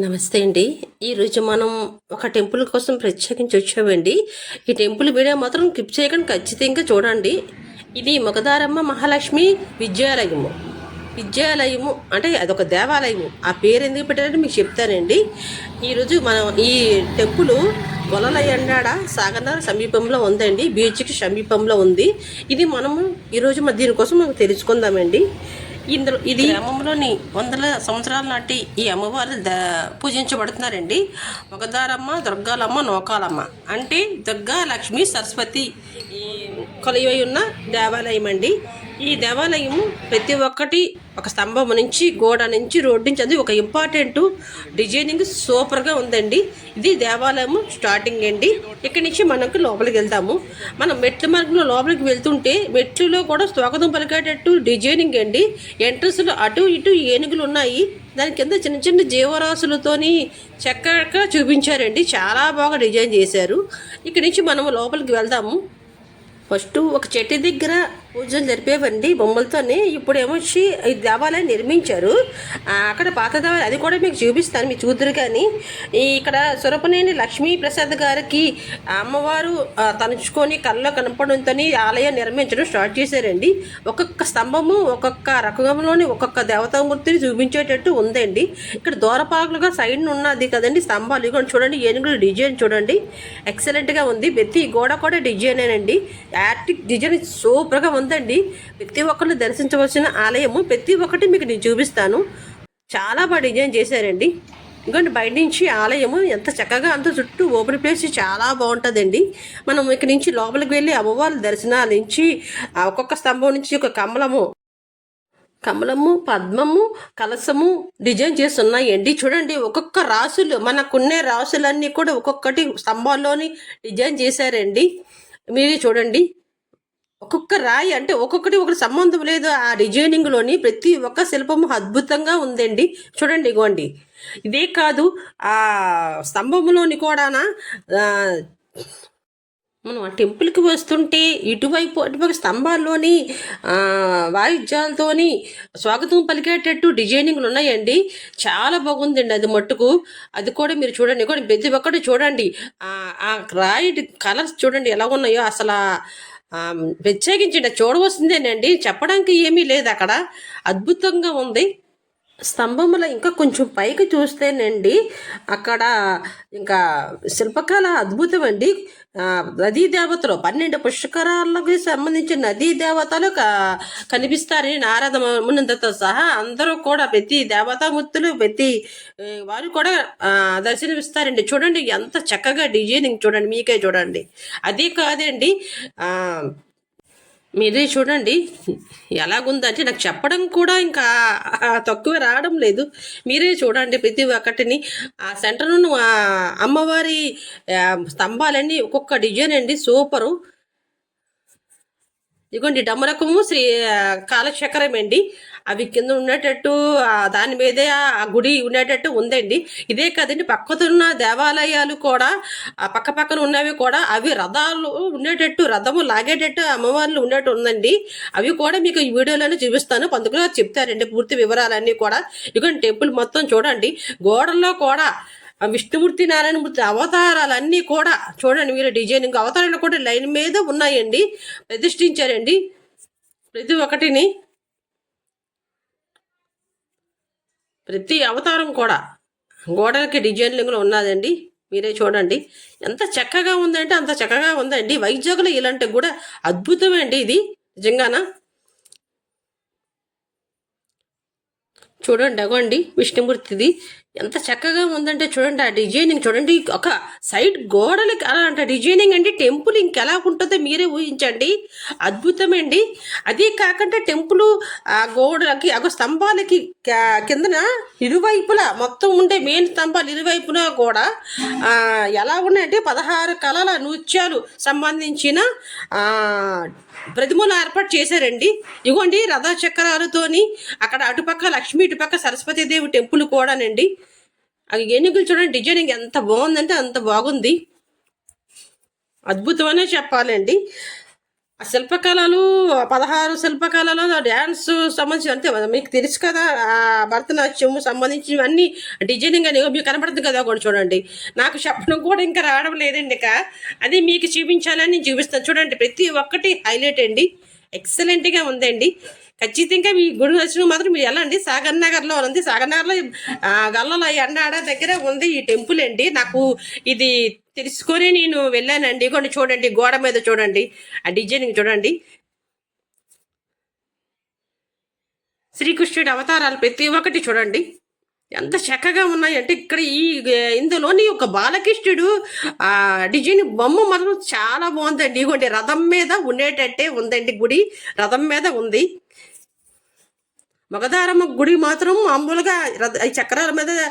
నమస్తే అండి. ఈరోజు మనం ఒక టెంపుల్ కోసం ప్రత్యేకించి వచ్చామండి. ఈ టెంపుల్ వీడియో మాత్రం క్లిప్ చేయకుండా ఖచ్చితంగా చూడండి. ఇది మొగదారమ్మ మహాలక్ష్మి విద్యాలయము. విద్యాలయము అంటే అదొక దేవాలయము. ఆ పేరు ఎందుకు పెట్టారంటే మీకు చెప్తానండి. ఈరోజు మనం ఈ టెంపుల్ గొలలయండాడ సాగర్ సమీపంలో ఉందండి. బీచ్కి సమీపంలో ఉంది. ఇది మనము ఈరోజు మన దీనికోసం మనం తెలుసుకుందామండి. ఇందులో ఇది గ్రామంలోని వందల సంవత్సరాల నాటి ఈ అమ్మవారు ద పూజించబడుతున్నారండి. ఒకదారమ్మ దుర్గాలమ్మ నోకాలమ్మ. అంటే దుర్గా లక్ష్మి సరస్వతి ఈ ఉన్న దేవాలయం అండి ఈ దేవాలయము ప్రతి ఒక్కటి ఒక స్తంభం నుంచి గోడ నుంచి రోడ్ నుంచి అది ఒక ఇంపార్టెంట్ డిజైనింగ్ సూపర్గా ఉందండి. ఇది దేవాలయము స్టార్టింగ్ అండి. ఇక్కడి నుంచి మనకు లోపలికి వెళ్తాము. మనం మెట్ల మార్గంలో లోపలికి వెళ్తుంటే మెట్లలో కూడా స్వాగతం పలికేటట్టు డిజైనింగ్ అండి. ఎంట్రన్స్లో అటు ఇటు ఏనుగులు ఉన్నాయి. దాని కింద చిన్న చిన్న జీవరాశులతోని చక్కగా చూపించారండి. చాలా బాగా డిజైన్ చేశారు. ఇక్కడి నుంచి మనము లోపలికి వెళ్దాము ఫస్ట్ ఒక చెట్టు దగ్గర పూజలు జరిపేవండి బొమ్మలతోనే. ఇప్పుడు ఏమొచ్చి ఈ దేవాలయం నిర్మించారు. అక్కడ పాత దేవాలయం అది కూడా మీకు చూపిస్తాను మీరు చూద్దరు కానీ. ఇక్కడ సురపనేని లక్ష్మీ ప్రసాద్ గారికి అమ్మవారు తలుచుకొని కళ్ళలో కనపడంతో ఆలయం నిర్మించడం స్టార్ట్ చేశారండి. ఒక్కొక్క స్తంభము ఒక్కొక్క రకంలోని ఒక్కొక్క దేవతామూర్తిని చూపించేటట్టు ఉందండి. ఇక్కడ దూరపాకులుగా సైడ్ ఉన్నది కదండి స్తంభాలు. ఇదిగోండి చూడండి ఏనుగుల డిజైన్ చూడండి. ఎక్సలెంట్గా ఉంది. ప్రతి గోడ కూడా డిజైనేనండి. యాక్టిక్ డిజైన్ సూపర్గా ఉందండి. ప్రతి ఒక్కరు దర్శించవలసిన ఆలయము. ప్రతి ఒక్కటి మీకు నేను చూపిస్తాను. చాలా బాగా డిజైన్ చేశారండి. ఇంకోటి బయట నుంచి ఆలయము ఎంత చక్కగా అంత చుట్టూ ఓపెన్ ప్లేస్ చాలా బాగుంటుందండి. మనం ఇక్కడ నుంచి లోపలికి వెళ్ళి అమ్మవారి దర్శనాల నుంచి ఒక్కొక్క స్తంభం నుంచి ఒక కమలము కమలము పద్మము కలసము డిజైన్ చేసి ఉన్నాయండి చూడండి ఒక్కొక్క రాసులు మనకున్నే రాసులన్నీ కూడా ఒక్కొక్కటి స్తంభాల్లోని డిజైన్ చేశారండి. మీరే చూడండి. ఒక్కొక్క రాయి అంటే ఒక్కొక్కటి ఒకటి సంబంధం లేదు. ఆ డిజైనింగ్లోని ప్రతి ఒక్క శిల్పము అద్భుతంగా ఉందండి. చూడండి ఇగోండి. ఇదే కాదు ఆ స్తంభంలోని కూడానా మనం ఆ టెంపుల్కి వస్తుంటే ఇటువైపు అటువైపు స్తంభాల్లోని వాయిద్యాలతోని స్వాగతం పలికేటట్టు డిజైనింగ్లు ఉన్నాయండి. చాలా బాగుందండి అది మట్టుకు. అది కూడా మీరు చూడండి కూడా ప్రతి ఒక్కటి చూడండి. ఆ రాయి కలర్స్ చూడండి ఎలా ఉన్నాయో. అసలు ప్రత్యేకించి చూడవలసిందేనండి చెప్పడానికి ఏమీ లేదు అక్కడ. అద్భుతంగా ఉంది. స్తంభముల ఇంకా కొంచెం పైకి చూస్తేనండి అక్కడ ఇంకా శిల్పకళ అద్భుతం అండి నదీ దేవతలు పన్నెండు పుష్కరాలకు సంబంధించిన నదీ దేవతలు కనిపిస్తారని నారద మునందతో సహా అందరూ కూడా ప్రతి దేవతామూర్తులు ప్రతి వారు కూడా దర్శనమిస్తారండి. చూడండి ఎంత చక్కగా డిజైనింగ్ చూడండి మీకే చూడండి. అదే కాదండి ఆ, మీరే చూడండి. ఎలాగుందంటే నాకు చెప్పడం కూడా ఇంకా తక్కువ రావడం లేదు. మీరే చూడండి ప్రతి ఒక్కటిని. ఆ సెంటర్ అమ్మవారి స్తంభాలన్నీ ఒక్కొక్క డిజైన్ అండి సూపరు. ఇదిగోండి డమ్మరకము శ్రీ కాలచక్రం అండి అవి కింద ఉండేటట్టు దాని మీదే ఆ గుడి ఉండేటట్టు ఉందండి. ఇదే కదండి పక్కతున్న దేవాలయాలు కూడా ఆ పక్క పక్కన ఉన్నవి కూడా అవి రథాలు ఉండేటట్టు రథము లాగేటట్టు అమ్మవార్లు ఉండేట్టు ఉందండి. అవి కూడా మీకు ఈ వీడియోలోనే చూపిస్తాను. పంతులు గారు చెప్తారండి పూర్తి వివరాలన్నీ కూడా. ఇదిగోండి టెంపుల్ మొత్తం చూడండి. గోడల్లో కూడా విష్ణుమూర్తి నారాయణమూర్తి అవతారాలన్నీ కూడా చూడండి మీరు డిజైనింగ్. అవతారాలు కూడా లైన్ మీద ఉన్నాయండి. ప్రతిష్ఠించారండి. ప్రతి ఒక్కటిని ప్రతి అవతారం కూడా గోడలకి డిజైనింగ్లో ఉన్నదండి. మీరే చూడండి. ఎంత చక్కగా ఉందంటే అంత చక్కగా ఉందండి. వైజాగ్లో ఇలాంటివి కూడా అద్భుతమండి ఇది. నిజంగానా? చూడండి అగోండి విష్ణుమూర్తిది. ఎంత చక్కగా ఉందంటే చూడండి ఆ డిజైనింగ్ చూడండి ఒక సైడ్ గోడలకి అలాంటి డిజైనింగ్ అండి టెంపుల్ ఇంకెలా ఉంటుందో మీరే ఊహించండి. అద్భుతమండి. అదే కాకుండా టెంపుల్ ఆ గోడలకి ఆ స్తంభాలకి కిందన ఇరువైపులా మొత్తం ఉండే మెయిన్ స్తంభాలు ఇరువైపున కూడా ఎలా ఉన్నాయంటే పదహారు కళల నృత్యాలు సంబంధించిన ప్రతిమలు ఏర్పాటు చేశారండి. ఇగోండి రథ చక్రాలతోని అక్కడ అటుపక్క లక్ష్మి ఇటుపక్క సరస్వతీదేవి టెంపుల్ కూడానండి. అది ఏనుగులు చూడండి డిజైనింగ్ ఎంత బాగుందంటే అంత బాగుంది. అద్భుతమనే చెప్పాలండి. శిల్పకళలు పదహారు శిల్పకళలు డ్యాన్స్ సంబంధించి అంతే. మీకు తెలుసు కదా ఆ భరతనాట్యం సంబంధించి అన్నీ డిజైనింగ్ అని మీకు కనపడుతుంది కదా కూడా చూడండి. నాకు చెప్పడం కూడా ఇంకా రావడం లేదండి ఇక. అది మీకు చూపించాలని నేను చూపిస్తాను. చూడండి ప్రతి ఒక్కటి హైలైట్ అండి. ఎక్సలెంట్గా ఉందండి. ఖచ్చితంగా మీ గుడి దర్శనం మాత్రం మీరు వెళ్ళండి. సాగర్ నగర్లో ఉంది. సాగర్ నగర్లో గల్లలో ఎండాడ దగ్గర ఉంది ఈ టెంపుల్ అండి. నాకు ఇది తెలుసుకొని నేను వెళ్ళానండి. కొన్ని చూడండి గోడ మీద చూడండి. ఆ డిజైనింగ్ చూడండి. శ్రీకృష్ణుడి అవతారాలు ప్రతి ఒక్కటి చూడండి. ఎంత చక్కగా ఉన్నాయంటే ఇక్కడ ఈ ఇందులోని ఒక బాలకృష్ణుడు ఆ డిజైన్ బొమ్మ మాత్రం చాలా బాగుందండి. ఇగోండి రథం మీద ఉండేటట్టే ఉందండి గుడి. రథం మీద ఉంది. మగధారమ్మ గుడి మాత్రం మామూలుగా రథ- ఈ చక్రాల మీద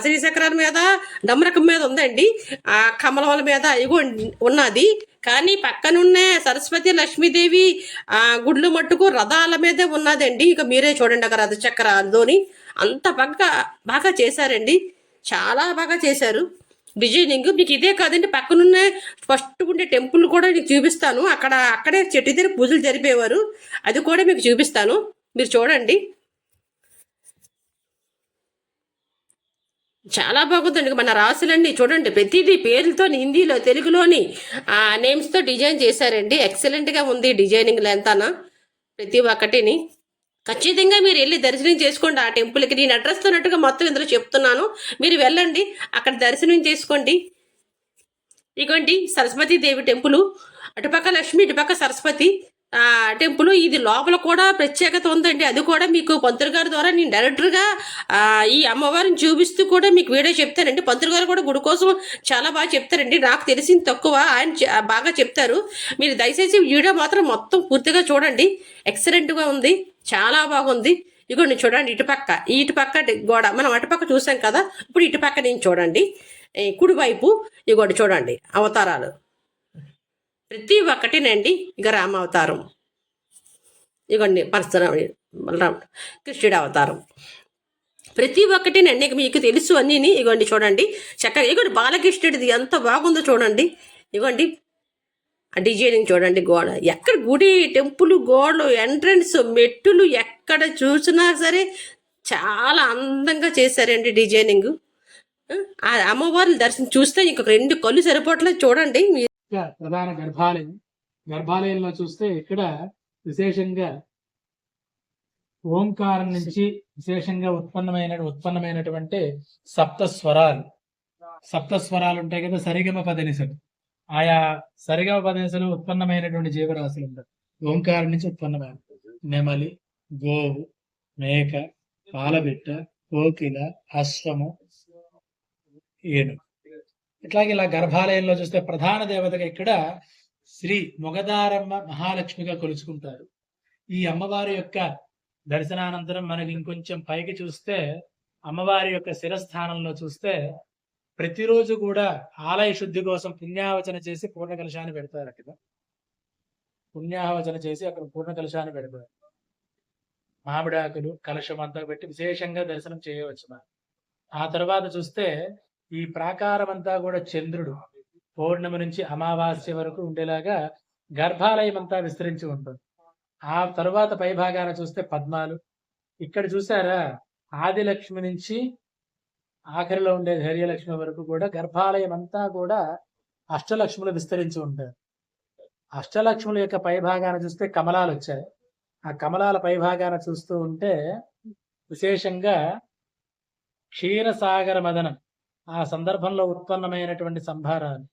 శ్రీ చక్రాల మీద డమరకం మీద ఉందండి. ఆ కమలవల మీద ఇగో ఉన్నది. కానీ పక్కనున్న సరస్వతి లక్ష్మీదేవి ఆ గుడ్లు మట్టుకు రథాల మీదే ఉన్నదండి. ఇక మీరే చూడండి అక్కడ రథ చక్రాలతోని అంత బాగా బాగా చేశారండి. చాలా బాగా చేశారు. డిజైనింగ్ మీకు ఇదే కాదండి. పక్కనున్న ఫస్ట్ ఉండే టెంపుల్ కూడా మీకు చూపిస్తాను. అక్కడ అక్కడే చెట్టు దగ్గర పూజలు జరిపేవారు. అది కూడా మీకు చూపిస్తాను. మీరు చూడండి. చాలా బాగుందండి మన రాసులన్నీ. చూడండి ప్రతిదీ పేర్లతో హిందీలో తెలుగులోని ఆ నేమ్స్తో డిజైన్ చేశారండి. ఎక్సలెంట్గా ఉంది డిజైనింగ్ ఎంతనా ప్రతి ఒక్కటిని. ఖచ్చితంగా మీరు వెళ్ళి దర్శనం చేసుకోండి ఆ టెంపుల్కి. నేను అడ్రస్ తోనట్టుగా మొత్తం ఇందులో చెప్తున్నాను. మీరు వెళ్ళండి అక్కడ దర్శనం చేసుకోండి. ఇగోండి సరస్వతి దేవి టెంపుల్. అటుపక్క లక్ష్మి ఇటుపక్క సరస్వతి. టెంపుల్. ఇది లోపల కూడా ప్రత్యేకత ఉందండి. అది కూడా మీకు పంతులు గారి ద్వారా నేను డైరెక్టర్గా ఈ అమ్మవారిని చూపిస్తూ కూడా మీకు వీడియో చెప్తానండి. పంతులు గారు కూడా గుడి కోసం చాలా బాగా చెప్తారండి. నాకు తెలిసింది తక్కువ ఆయన బాగా చెప్తారు. మీరు దయచేసి వీడియో మాత్రం మొత్తం పూర్తిగా చూడండి. ఎక్సలెంట్గా ఉంది. చాలా బాగుంది. ఇగోండి చూడండి ఇటుపక్క ఇటుపక్క గోడ. మనం అటుపక్క చూసాం కదా. ఇప్పుడు ఇటుపక్క నేను చూడండి. కుడివైపు ఇగోండి చూడండి అవతారాలు. ప్రతి ఒక్కటినండి ఇక రామ అవతారం ఇగోండి పరశురాముడి బలరాముడు కృష్ణుడు అవతారం. ప్రతి ఒక్కటినండి మీకు తెలుసు అన్నీ ఇగోండి చూడండి. చక్కగా ఇగోండి బాలకృష్ణుడిది ఎంత బాగుందో చూడండి. ఇగోండి ఆ డిజైనింగ్ చూడండి గోడ. ఎక్కడ గుడి టెంపుల్ గోడలు ఎంట్రన్స్ మెట్టులు ఎక్కడ చూసినా సరే చాలా అందంగా చేశారండి డిజైనింగ్. ఆ అమ్మవారిని దర్శనం చూస్తే ఇంకొక రెండు కళ్ళు సరిపోవట్లేదు చూడండి. ప్రధాన గర్భాలయం. గర్భాలయంలో చూస్తే ఇక్కడ విశేషంగా ఓంకారం నుంచి విశేషంగా ఉత్పన్నమైన ఉత్పన్నమైనటువంటి సప్త స్వరాలు సప్త స్వరాలు ఉంటాయి కదా సరిగమ పదనిసలు ఆయా సరిగమ పదనిసలు ఉత్పన్నమైనటువంటి జీవరాశులు ఉంటాయి. ఓంకారం నుంచి ఉత్పన్నమైన నెమలి గోవు మేక పాలబిట్ట కోకిల అశ్వము ఏను ఇట్లాగే ఇలా గర్భాలయంలో చూస్తే ప్రధాన దేవతగా ఇక్కడ శ్రీ మొగదారమ్మ మహాలక్ష్మిగా కొలుచుకుంటారు. ఈ అమ్మవారి యొక్క దర్శనానంతరం మనకి ఇంకొంచెం పైకి చూస్తే అమ్మవారి యొక్క శిరస్థానంలో చూస్తే ప్రతిరోజు కూడా ఆలయ శుద్ధి కోసం పుణ్యావచన చేసి పూర్ణ కలశాన్ని పెడతారు అక్కడ. పుణ్యావచన చేసి అక్కడ పూర్ణ కలశాన్ని పెడతారు. మామిడాకులు కలశం అంతా పెట్టి విశేషంగా దర్శనం చేయవచ్చు ఆ తర్వాత చూస్తే ఈ ప్రాకారం అంతా కూడా చంద్రుడు. పౌర్ణమి నుంచి అమావాస్య వరకు ఉండేలాగా గర్భాలయం అంతా విస్తరించి ఉంటుంది. ఆ తరువాత పై భాగాన చూస్తే పద్మాలు. ఇక్కడ చూసారా? ఆదిలక్ష్మి నుంచి ఆఖరిలో ఉండే ధైర్యలక్ష్మి వరకు కూడా గర్భాలయం అంతా కూడా అష్టలక్ష్ములు విస్తరించి ఉంటారు అష్టలక్ష్ముల యొక్క పై భాగాన చూస్తే కమలాలు వచ్చాయి. ఆ కమలాల పై భాగాన చూస్తూ ఉంటే విశేషంగా క్షీరసాగర మదనం. ఆ సందర్భంలో ఉత్పన్నమైనటువంటి సంభారాలు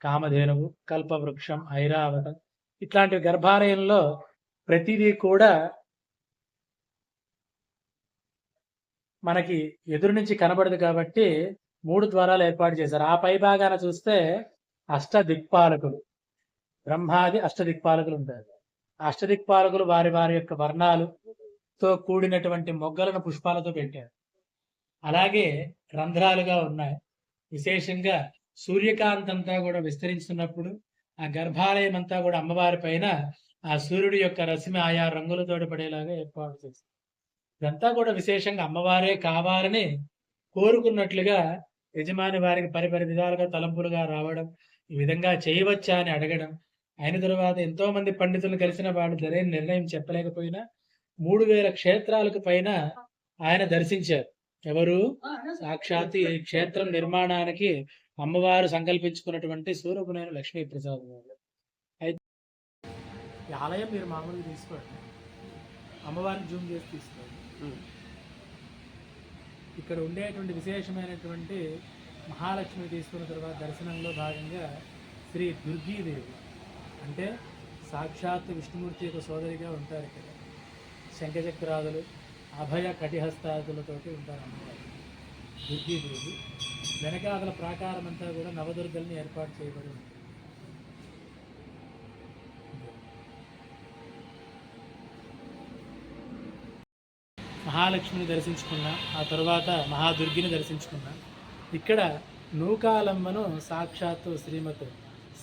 కామధేనువు కల్పవృక్షం ఐరావతం ఇట్లాంటి గర్భాలయంలో ప్రతిదీ కూడా మనకి ఎదురు నుంచి కనబడదు కాబట్టి మూడు ద్వారాలు ఏర్పాటు చేశారు. ఆ పై భాగాన చూస్తే అష్ట దిక్పాలకులు బ్రహ్మాది అష్ట దిక్పాలకులు ఉంటారు. అష్ట దిక్పాలకులు వారి వారి యొక్క వర్ణాలు తో కూడినటువంటి మొగ్గలను పుష్పాలతో పెట్టారు. అలాగే రంధ్రాలుగా ఉన్నాయి. విశేషంగా సూర్యకాంతంతా కూడా విస్తరించినప్పుడు ఆ గర్భాలయం అంతా కూడా అమ్మవారి పైన ఆ సూర్యుడి యొక్క రశ్మి ఆయా రంగులతోటి పడేలాగా ఏర్పాటు చేస్తారు ఇదంతా కూడా విశేషంగా అమ్మవారే కావాలని కోరుకున్నట్లుగా యజమాని వారికి పరిపరి విధాలుగా తలంపులుగా రావడం ఈ విధంగా చేయవచ్చా అని అడగడం అయిన తర్వాత ఎంతో మంది పండితులను కలిసిన వాడు సరైన నిర్ణయం చెప్పలేకపోయినా మూడు వేల క్షేత్రాలకు పైన ఆయన దర్శించారు. ఎవరు? సాక్షాత్ ఈ క్షేత్రం నిర్మాణానికి అమ్మవారు సంకల్పించుకున్నటువంటి సూరపునైన లక్ష్మీ ప్రసాద్ గారు. అయితే ఈ ఆలయం మీరు మామూలుగా తీసుకోండి. అమ్మవారిని జూమ్ చేసి తీసుకోండి. ఇక్కడ ఉండేటువంటి విశేషమైనటువంటి మహాలక్ష్మి తీసుకున్న తర్వాత దర్శనంలో భాగంగా శ్రీ దుర్గీదేవి అంటే సాక్షాత్ విష్ణుమూర్తి యొక్క సోదరిగా ఉంటారు ఇక్కడ. శంఖచక్రాదులు అభయ కటిహస్తాదులతోటి ఉంటారు అమ్మవారు దుర్గీదేవి వెనకాదల ప్రాకారం అంతా కూడా నవదుర్గల్ని ఏర్పాటు చేయబడి ఉంది మహాలక్ష్మిని దర్శించుకున్నా ఆ తర్వాత మహాదుర్గిని దర్శించుకున్నా ఇక్కడ నూకాలమ్మను సాక్షాత్తు శ్రీమతి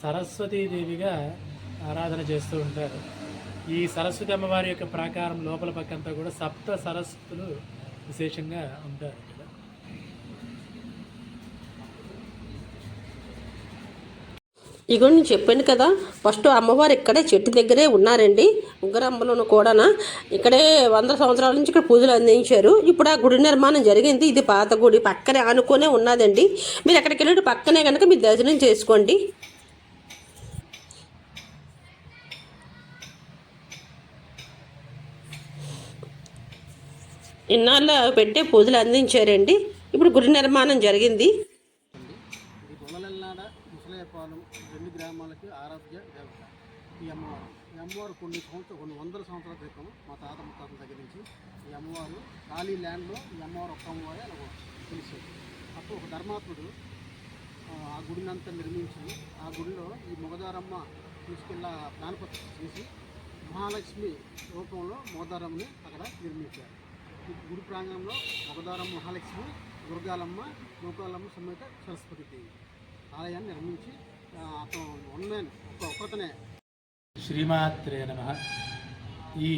సరస్వతీదేవిగా ఆరాధన చేస్తూ ఉంటారు. ఈ సరస్వతి అమ్మవారి యొక్క ప్రాకారం లోపల పక్కంతా కూడా సప్త సరస్వతులు విశేషంగా ఉంటారు ఇక్కడ. ఇగో నేను చెప్పాను కదా ఫస్ట్ అమ్మవారు ఇక్కడే చెట్టు దగ్గరే ఉన్నారండి ఉగ్గరమ్మలను కూడా ఇక్కడే వంద సంవత్సరాల నుంచి ఇక్కడ పూజలు అందించారు. ఇప్పుడు ఆ గుడి నిర్మాణం జరిగింది. ఇది పాత గుడి పక్కనే ఆనుకునే ఉన్నదండి. మీరు ఎక్కడికి వెళ్ళి పక్కనే కనుక మీరు దర్శనం చేసుకోండి. ఇన్నాళ్ళ పెట్టే పూజలు అందించారండి. ఇప్పుడు గుడి నిర్మాణం జరిగింది. ఈ రెండు గ్రామాలకి ఆరాధ్య దేవత. ఈ అమ్మవారు. ఈ అమ్మవారు కొన్ని సంవత్సరం కొన్ని వందల సంవత్సరాల క్రితం మా తాత ముత్తాతల దగ్గర నుంచి ఈ అమ్మవారు ఖాళీ ల్యాండ్లో ఈ అమ్మవారు ఒక్క అమ్మవారే అలా తెలిసేది అప్పుడు ఒక ధర్మాత్ముడు ఆ, ఆ గుడిని అంతా నిర్మించి ఆ గుడిలో ఈ మొగదారమ్మ తీసుకెళ్ళ ప్రాణపత్రం చేసి మహాలక్ష్మి రూపంలో మొగదారమ్మని అక్కడ నిర్మించారు. గుడి ప్రాంగణంలో ఒకదారం మహాలక్ష్మి దుర్గాలమ్మ నూకాలమ్మ సమేత సరస్వతి దేవి ఆలయాన్ని నిర్మించి అతను వన్ మ్యాన్ ఒక శ్రీమాత్రే నమ. ఈ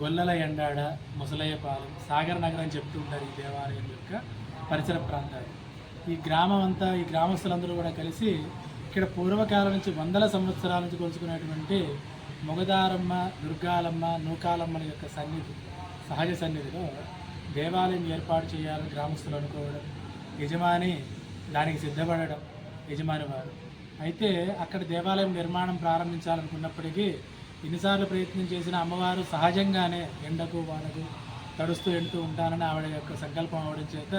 గొల్లల ఎండాడ ముసలయ్యపాలెం సాగర్ నగరం అని చెప్తూ ఉంటారు ఈ దేవాలయం యొక్క పరిసర ప్రాంతాలు. ఈ గ్రామం అంతా ఈ గ్రామస్తులందరూ కూడా కలిసి ఇక్కడ పూర్వకాలం నుంచి వందల సంవత్సరాల నుంచి కొలుచుకునేటువంటి మొగదారమ్మ దుర్గాలమ్మ నూకాలమ్మల యొక్క సన్నిధి. సహజ సన్నిధిలో దేవాలయం ఏర్పాటు చేయాలని గ్రామస్తులు అనుకోవడం యజమాని దానికి సిద్ధపడడం యజమాని వారు. అయితే అక్కడ దేవాలయం నిర్మాణం ప్రారంభించాలనుకున్నప్పటికీ ఎన్నిసార్లు ప్రయత్నం చేసిన అమ్మవారు సహజంగానే ఎండకు వానకు తడుస్తూ ఎండుతూ ఉంటానని ఆవిడ యొక్క సంకల్పం అవడం చేత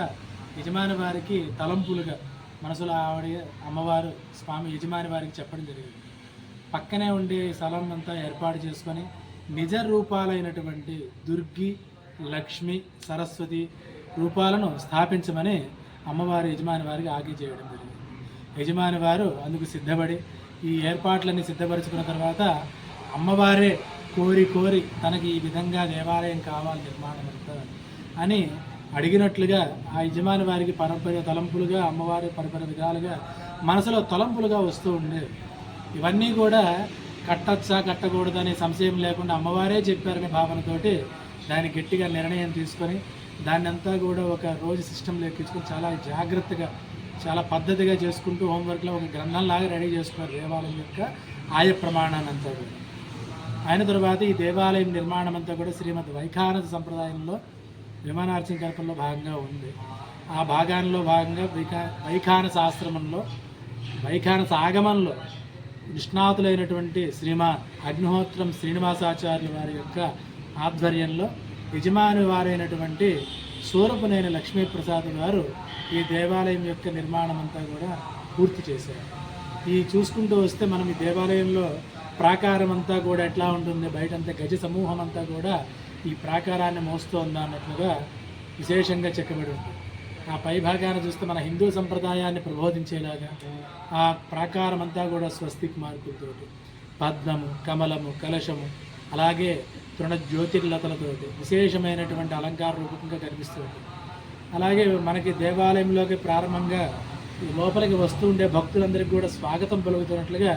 యజమాని వారికి తలంపులుగా మనసులో ఆవిడ అమ్మవారు స్వామి యజమాని వారికి చెప్పడం జరిగింది. పక్కనే ఉండే స్థలం అంతా ఏర్పాటు చేసుకొని నిజ రూపాలైనటువంటి దుర్గి లక్ష్మి సరస్వతి రూపాలను స్థాపించమని అమ్మవారి యజమాని వారికి ఆజ్ఞ చేయడం జరిగింది. యజమాని వారు అందుకు సిద్ధపడి ఈ ఏర్పాట్లన్నీ సిద్ధపరచుకున్న తర్వాత అమ్మవారే కోరి కోరి తనకి ఈ విధంగా దేవాలయం కావాలి నిర్మాణం అని అడిగినట్లుగా ఆ యజమాని వారికి పరపర తలంపులుగా అమ్మవారి పరపర విధాలుగా మనసులో తలంపులుగా వస్తూ ఉండేవి ఇవన్నీ కూడా కట్టచ్చా కట్టకూడదు అనే సంశయం లేకుండా అమ్మవారే చెప్పారనే భావనతోటి. దాన్ని గట్టిగా నిర్ణయం తీసుకొని దాన్ని అంతా కూడా ఒక రోజు సిస్టంలో ఎక్కించుకొని చాలా జాగ్రత్తగా చాలా పద్ధతిగా చేసుకుంటూ హోంవర్క్లో ఒక గ్రంథంలాగా రెడీ చేసుకున్నారు దేవాలయం యొక్క ఆయ ప్రమాణాన్ని అంతా కూడా. అయిన తర్వాత ఈ దేవాలయం నిర్మాణం అంతా కూడా శ్రీమద్ వైఖానత సంప్రదాయంలో విమానార్చన కల్పనలో భాగంగా ఉంది. ఆ భాగాల్లో భాగంగా వైఖా వైఖానస ఆశ్రమంలో వైఖానస ఆగమంలో నిష్ణాతులైనటువంటి శ్రీమా అగ్నిహోత్రం శ్రీనివాసాచార్యుల వారి యొక్క ఆధ్వర్యంలో యజమాని వారైనటువంటి సూరపునేని లక్ష్మీప్రసాద్ గారు ఈ దేవాలయం యొక్క నిర్మాణం అంతా కూడా పూర్తి చేశారు. ఈ చూసుకుంటూ వస్తే మనం ఈ దేవాలయంలో ప్రాకారం అంతా కూడా ఎట్లా ఉంటుంది బయటంతా గజ సమూహం అంతా కూడా ఈ ప్రాకారాన్ని మోస్తోందా అన్నట్లుగా విశేషంగా చెక్కబడి ఉంది. ఆ పై భాగాన్ని చూస్తే మన హిందూ సంప్రదాయాన్ని ప్రబోధించేలాగా ఆ ప్రాకారం అంతా కూడా స్వస్తిక్ మార్కులతోటి పద్మము కమలము కలశము అలాగే తృణ జ్యోతిర్లతలతోటి విశేషమైనటువంటి అలంకార రూపకంగా కనిపిస్తుంది. అలాగే మనకి దేవాలయంలోకి ప్రారంభంగా లోపలికి వస్తూ ఉండే భక్తులందరికీ కూడా స్వాగతం పలుకుతున్నట్లుగా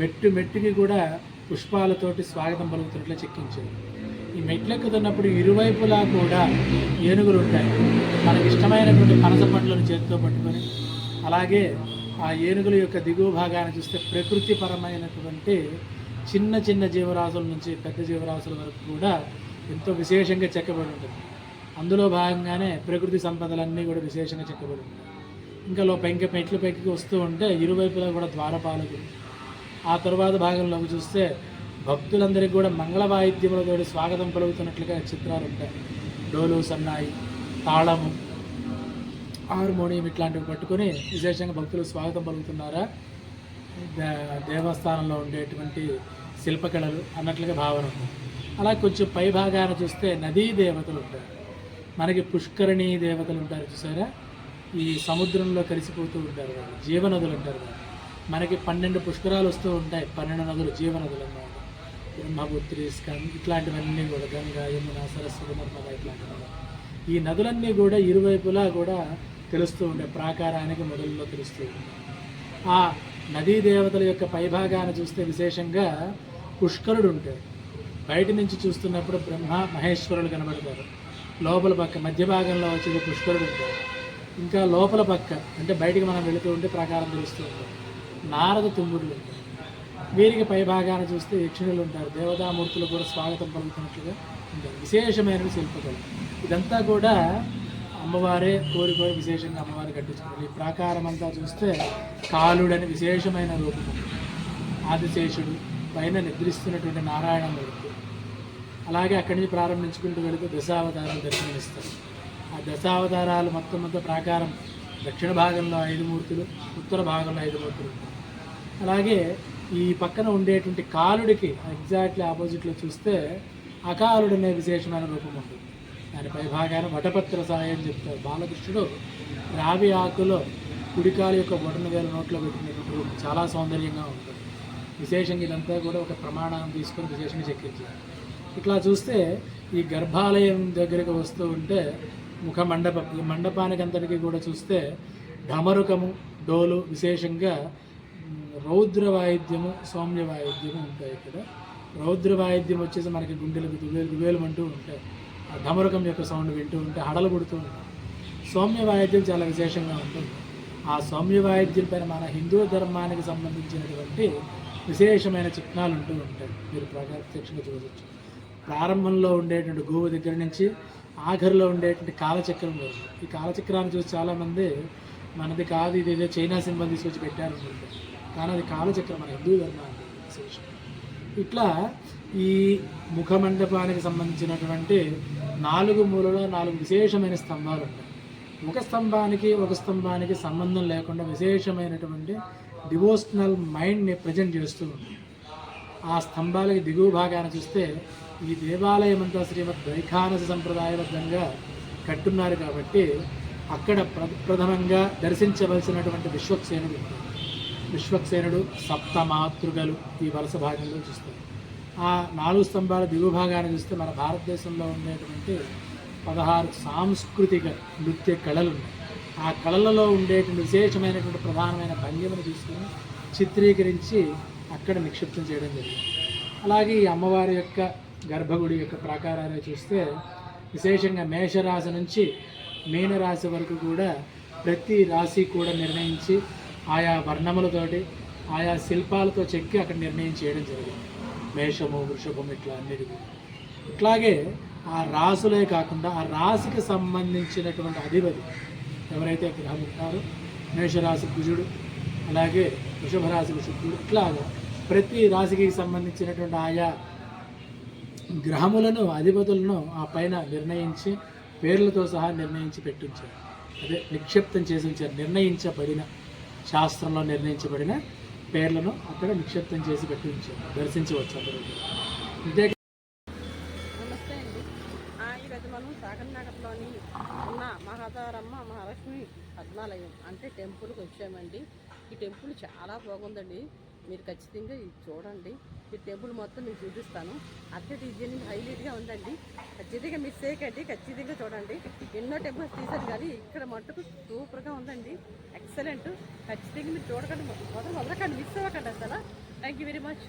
మెట్టు మెట్టుకి కూడా పుష్పాలతోటి స్వాగతం పలుకుతున్నట్లు చెక్కించారు. ఈ మెట్లెక్కుతున్నప్పుడు ఇరువైపులా కూడా ఏనుగులు ఉంటాయి. మనకి ఇష్టమైనటువంటి పనస పండ్లను చేతితో పట్టుకొని అలాగే ఆ ఏనుగుల యొక్క దిగువ భాగాన్ని చూస్తే ప్రకృతిపరమైనటువంటి చిన్న చిన్న జీవరాశుల నుంచి పెద్ద జీవరాశుల వరకు కూడా ఎంతో విశేషంగా చెక్కబడి ఉంటుంది. అందులో భాగంగానే ప్రకృతి సంపదలన్నీ కూడా విశేషంగా చెక్కబడి ఉంటాయి. ఇంకా లో పెంక మెట్ల పైకి వస్తూ ఉంటే ఇరువైపులా కూడా ద్వారపాలకులు. ఆ తరువాత భాగంలోకి చూస్తే భక్తులందరికీ కూడా మంగళ వాయిద్యములతో స్వాగతం పలుకుతున్నట్లుగా చిత్రాలు ఉంటాయి. డోలు సన్నాయి తాళము హార్మోనియం ఇట్లాంటివి పట్టుకొని విశేషంగా భక్తులు స్వాగతం పలుకుతున్నారా? దే- దేవస్థానంలో ఉండేటువంటి శిల్పకళలు అన్నట్లుగా భావన ఉంది. అలా కొంచెం పై భాగాన చూస్తే నదీ దేవతలు ఉంటారు. మనకి పుష్కరిణీ దేవతలు ఉంటారు చూసారా? ఈ సముద్రంలో కలిసిపోతూ ఉంటారు వాళ్ళు. జీవనదులు అంటారు వాళ్ళు. మనకి పన్నెండు పుష్కరాలు వస్తూ ఉంటాయి. పన్నెండు నదులు జీవనదులు అన్నమాట. బ్రహ్మపుత్రి స్కం ఇట్లాంటివన్నీ కూడా గంగా యమున సరస్వతి నర్మద ఇట్లాంటివి ఈ నదులన్నీ కూడా ఇరువైపులా కూడా తెలుస్తూ ఉండే ప్రాకారానికి మొదల్లో తెలుస్తూ ఆ నదీ దేవతల యొక్క పైభాగాన్ని చూస్తే విశేషంగా పుష్కరుడు ఉంటాడు. బయట నుంచి చూస్తున్నప్పుడు బ్రహ్మ మహేశ్వరులు కనబడతారు. లోపల పక్క మధ్య భాగంలో వచ్చేది పుష్కరుడు ఉంటాడు. ఇంకా లోపల పక్క అంటే బయటికి మనం వెళుతూ ఉంటే ప్రాకారం తెలుస్తూ ఉంటాం నారద తుమ్ముడులు ఉంటాడు. వీరికి పై చూస్తే యక్షిణులు ఉంటారు. దేవతామూర్తులు కూడా స్వాగతం పలుకుతున్నట్లుగా ఉంటారు. విశేషమైన శిల్పకళ. ఇదంతా కూడా అమ్మవారే కోరి కోరి విశేషంగా అమ్మవారి కట్టించుకుంటారు ఈ ప్రాకారం అంతా చూస్తే కాలుడని విశేషమైన రూపం. ఆదిశేషుడు పైన నిద్రిస్తున్నటువంటి నారాయణమూర్తి అలాగే అక్కడి నుంచి ప్రారంభించుకుంటూ వెళితే దశావతారాలు దర్శనమిస్తారు. ఆ దశావతారాలు మొత్తం మొత్తం ప్రాకారం. దక్షిణ భాగంలో ఐదు మూర్తులు ఉత్తర భాగంలో ఐదు మూర్తులు. అలాగే ఈ పక్కన ఉండేటువంటి కాలుడికి ఎగ్జాక్ట్లీ ఆపోజిట్లో చూస్తే అకాలుడు అనే విశేషమైన రూపం ఉంది. దాని భాగాన వటపత్ర సాయం చెప్తారు. బాలకృష్ణుడు రావి ఆకులో కుడికాలు యొక్క బొటన వేల నోట్లో పెట్టినటువంటి రూపం చాలా సౌందర్యంగా ఉంటుంది. విశేషంగా ఇదంతా కూడా ఒక ప్రమాణం తీసుకొని విశేషంగా చెక్కించారు. ఇట్లా చూస్తే ఈ గర్భాలయం దగ్గరికి వస్తూ ఉంటే ముఖ మండపం ఈ మండపానికి అంతటికి కూడా చూస్తే ఢమరుకము డోలు విశేషంగా రౌద్ర వాయిద్యము సౌమ్య వాయిద్యము ఉంటాయి ఇక్కడ. రౌద్ర వాయిద్యం వచ్చేసి మనకి గుండెలకు దువేలు దువేలు అంటూ ఉంటాయి. ఆ ధమరకం యొక్క సౌండ్ వింటూ ఉంటే హడలు పుడుతూ ఉంటాయి. సౌమ్య వాయిద్యం చాలా విశేషంగా ఉంటుంది. ఆ సౌమ్య వాయిద్యం పైన మన హిందూ ధర్మానికి సంబంధించినటువంటి విశేషమైన చిహ్నాలు ఉంటూ ఉంటాయి. మీరు ప్రత్యక్షంగా చూడవచ్చు ప్రారంభంలో ఉండేటువంటి గోవు దగ్గర నుంచి ఆఖరిలో ఉండేటువంటి కాలచక్రం వరకు. ఈ కాలచక్రాన్ని చూసి చాలామంది మనది కాదు ఇది ఏదో చైనా సింబల్ తీసుకొచ్చి పెట్టారనుకుంటారు కానీ అది కాలచక్రం మన హిందూ ధర్మానికి విశేషం. ఇట్లా ఈ ముఖమండపానికి సంబంధించినటువంటి నాలుగు మూలలో నాలుగు విశేషమైన స్తంభాలు ఉంటాయి. ఒక స్తంభానికి ఒక స్తంభానికి సంబంధం లేకుండా విశేషమైనటువంటి డివోషనల్ మైండ్ని ప్రజెంట్ చేస్తూ ఉంటుంది ఆ స్తంభాలకి దిగువ భాగాన్ని చూస్తే ఈ దేవాలయం అంతా శ్రీమద్ వైఖానస సంప్రదాయబద్ధంగా కట్టున్నారు కాబట్టి అక్కడ ప్ర ప్రథమంగా దర్శించవలసినటువంటి విశ్వక్సేనుడు విశ్వక్సేనుడు సప్త మాతృగలు ఈ వలస భాగంలో చూస్తారు ఆ నాలుగు స్తంభాల దిగువ భాగాన్ని చూస్తే మన భారతదేశంలో ఉండేటువంటి పదహారు సాంస్కృతిక నృత్య కళలు ఉన్నాయి ఆ కళలలో ఉండేటువంటి విశేషమైనటువంటి ప్రధానమైన భంగిమను తీసుకుని చిత్రీకరించి అక్కడ నిక్షిప్తం చేయడం జరిగింది. అలాగే ఈ అమ్మవారి యొక్క గర్భగుడి యొక్క ప్రాకారాన్ని చూస్తే విశేషంగా మేషరాశి నుంచి మీనరాశి వరకు కూడా ప్రతి రాశి కూడా నిర్ణయించి ఆయా వర్ణములతోటి ఆయా శిల్పాలతో చెక్కి అక్కడ నిర్ణయం చేయడం జరిగింది. మేషము వృషభం ఇట్లా అన్నిటికీ. ఇట్లాగే ఆ రాసులే కాకుండా ఆ రాశికి సంబంధించినటువంటి అధిపతి ఎవరైతే గ్రహం ఉంటారో మేషరాశి కుజుడు అలాగే వృషభ రాశికి శుక్రుడు ఇట్లాగా ప్రతి రాశికి సంబంధించినటువంటి ఆయా గ్రహములను అధిపతులను ఆ పైన నిర్ణయించి పేర్లతో సహా నిర్ణయించి పెట్టించారు. అదే నిక్షిప్తం చేసి నిర్ణయించబడిన శాస్త్రంలో నిర్ణయించబడిన పేర్లను అక్కడ నిక్షిప్తం చేసి పెట్టి దర్శించవచ్చు అందరూ. అంతే నమస్తే అండి. ఆ, ఈరోజు మనం సాగర్నగర్లోని ఉన్న మహాదారమ్మ మహాలక్ష్మి పద్మాలయం అంటే టెంపుల్కి వచ్చామండి. ఈ టెంపుల్ చాలా బాగుందండి. మీరు ఖచ్చితంగా ఇది చూడండి. ఈ టెంపుల్ మొత్తం మీకు చూపిస్తాను. అక్కడ డిజైన్ హైలైట్గా ఉందండి. ఖచ్చితంగా మిస్ చేయకండి ఖచ్చితంగా చూడండి. ఎన్నో టెంపుల్స్ తీశారు కానీ ఇక్కడ మట్టుకు సూపర్గా ఉందండి. ఎక్సలెంట్ ఖచ్చితంగా మీరు చూడకండి. మొదలు వదలకండి. మిస్ అవ్వకండి అసలు. Thank you very much